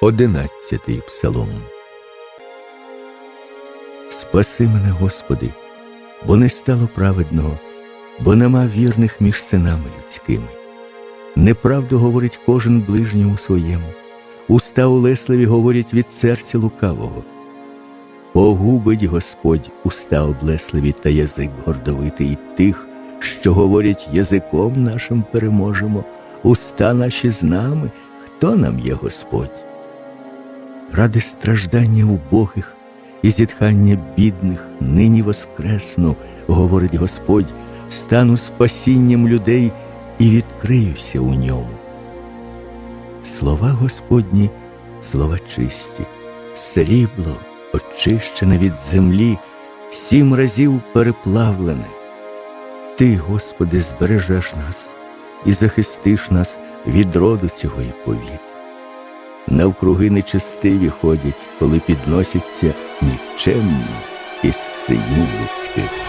Одинадцятий псалом. Спаси мене, Господи, бо не стало праведного, бо нема вірних між синами людськими. Неправду говорить кожен ближньому своєму, уста улесливі говорять від серця лукавого. Погубить Господь уста облесливі та язик гордовитий тих, що говорять язиком нашим переможемо, уста наші з нами, хто нам є Господь? Ради страждання убогих і зітхання бідних нині воскресну, говорить Господь, стану спасінням людей і відкриюся у ньому. Слова Господні, слова чисті, срібло, очищене від землі, сім разів переплавлене. Ти, Господи, збережеш нас і захистиш нас від роду цього і повік. Навкруги нечестиві ходять, коли підносяться нікчемні із синів людських.